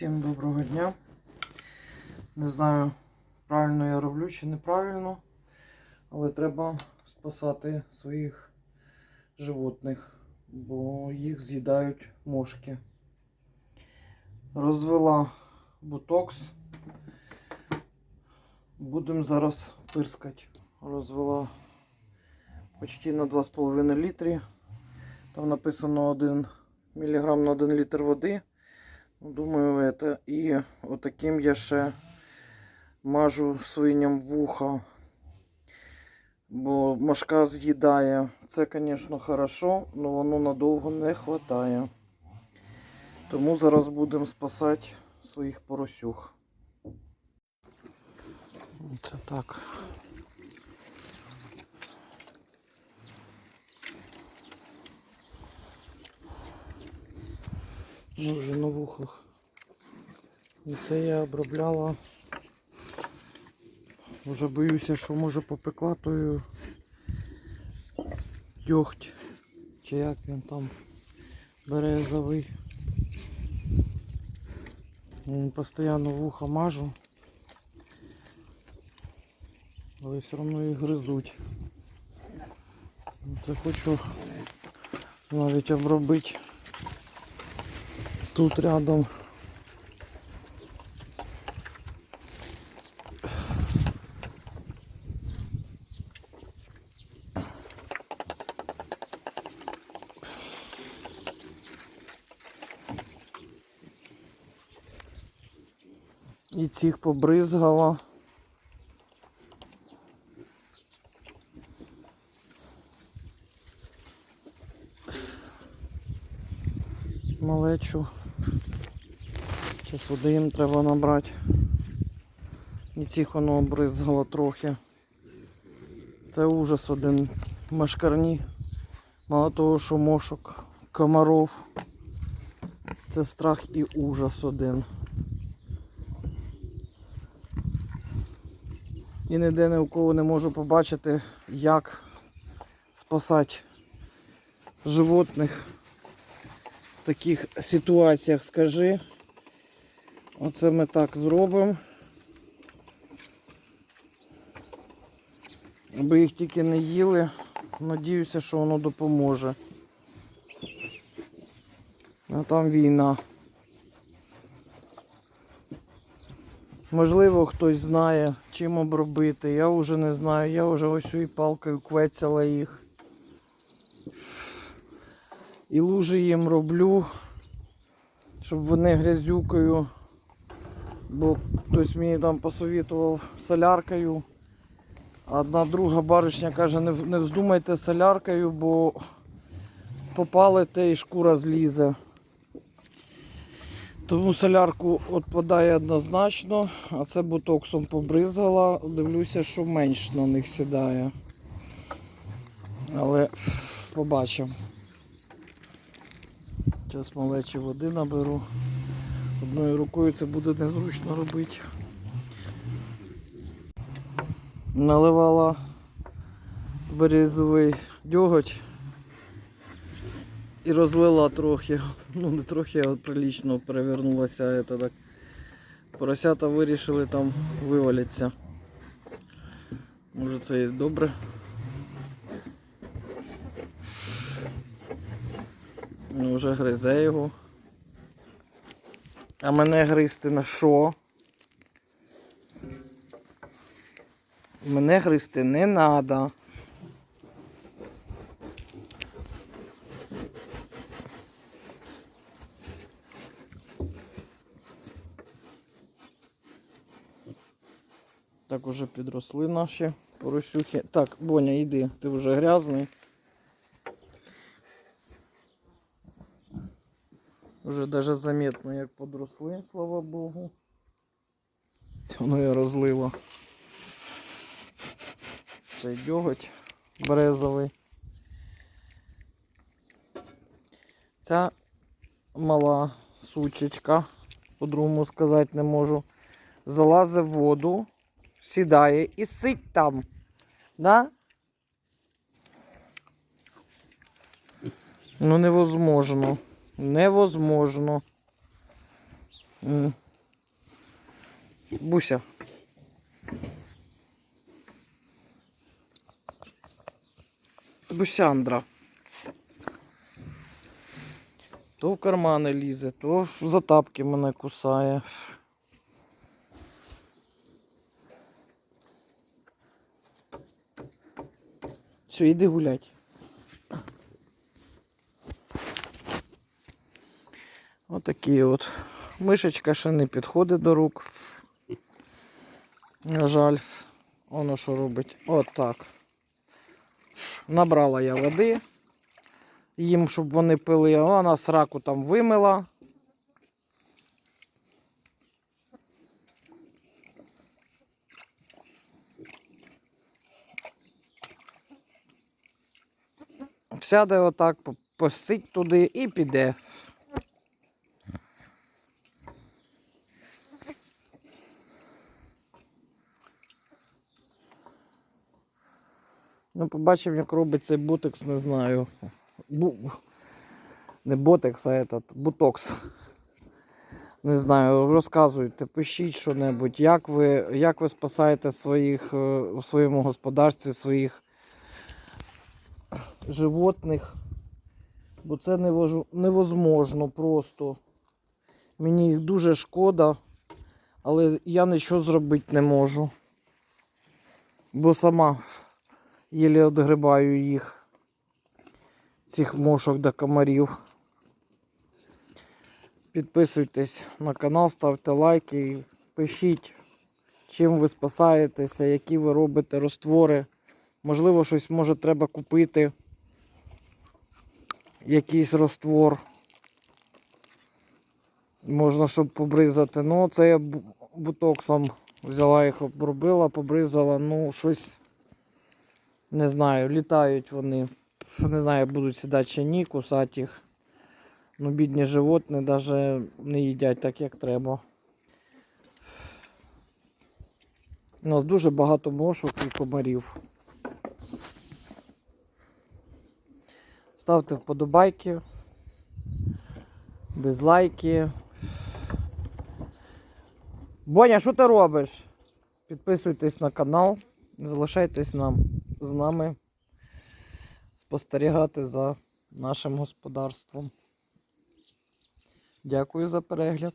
Всім доброго дня. Не знаю, правильно я роблю чи неправильно, але треба спасати своїх животних, бо їх з'їдають мошки. Розвела бутокс. Будемо зараз пирскати. Розвела почти на 2,5 літрі. Там написано 1 мг на 1 літр води. Думаю, это. І отаким я ще мажу свиням вуха. Бо мошка з'їдає. Це, звісно, хорошо, але воно надовго не вистачає. Тому зараз будемо спасати своїх поросюх. Це так. Вже на вухах. І це я обробляла. Вже боюся, що може попекла тою дьогть. Чи як він там березовий. Постійно вуха мажу. Але все одно їх гризуть. Це хочу навіть обробити тут рядом. І цих побризгала. Малечу. Зараз води їм треба набрати. І цих воно обризгало трохи. Це ужас один. Машкарні. Мало того, що мошок, комаров. Це страх і ужас один. І ніде ні у кого не можу побачити, як спасати животних в таких ситуаціях, скажи. Оце ми так зробимо. Аби їх тільки не їли, надіюся, що воно допоможе. А там війна. Можливо, хтось знає, чим обробити. Я вже не знаю. Я вже ось і палкою квецяла їх. І лужи їм роблю, щоб вони грязюкою. Бо хтось мені там посовітував соляркою. Одна друга баришня каже, не, не вздумайте соляркою, бо попалите і шкура злізе. Тому солярку відпадає однозначно, а це ботоксом побризала. Дивлюся, що менш на них сідає. Але побачимо. Зараз малечі води наберу. Одною рукою це буде незручно робити. Наливала березовий дьоготь і розлила трохи. Ну не трохи, а прилічно перевернулася. Це так. Поросята вирішили там вивалитися. Може це і добре. Ну, вже гризе його. А мене гризти на що? Мене гризти не треба. Так уже підросли наші поросюхи. Так, Боня, йди, ти вже грязний. Уже даже заметно, як подросли, слава Богу. Воно я розлила. Цей дьоготь березовий. Ця мала сучечка, по-другому сказати не можу. Залазить в воду, сідає і сить там. Да? Ну невозможно. Невозможно. Буся. Бусяндра. То в кармани лізе, то за тапки мене кусає. Все, іди гулять. Отакі от. Мишечка ще не підходить до рук. На жаль, воно що робить. От так. Набрала я води їм, щоб вони пили, а вона сраку там вимила. Сяде отак, посить туди і піде. Ну, побачив, як робить цей бутекс, не знаю. Бу... Не ботекс, а этот, бутокс. Не знаю, розказуйте, пишіть що-небудь, як ви, як ви спасаєте своїх, е, у своєму господарстві своїх животних. Бо це невозможно просто. Мені їх дуже шкода, але я нічого зробити не можу. Бо сама єлі відгрибаю їх, цих мошок до комарів. Підписуйтесь на канал, ставте лайки, пишіть, чим ви спасаєтеся, які ви робите розтвори. Можливо, щось може треба купити. Якийсь розтвор. Можна, щоб побризати. Ну, це я бу- бутоксом взяла їх, обробила, побризала. Ну, щось не знаю, літають вони. Не знаю, будуть сідати чи ні, кусати їх. Ну, бідні животні навіть не їдять так, як треба. У нас дуже багато мошок і комарів. Ставте вподобайки, дизлайки. Боня, що ти робиш? Підписуйтесь на канал, залишайтесь нам з нами спостерігати за нашим господарством. Дякую за перегляд.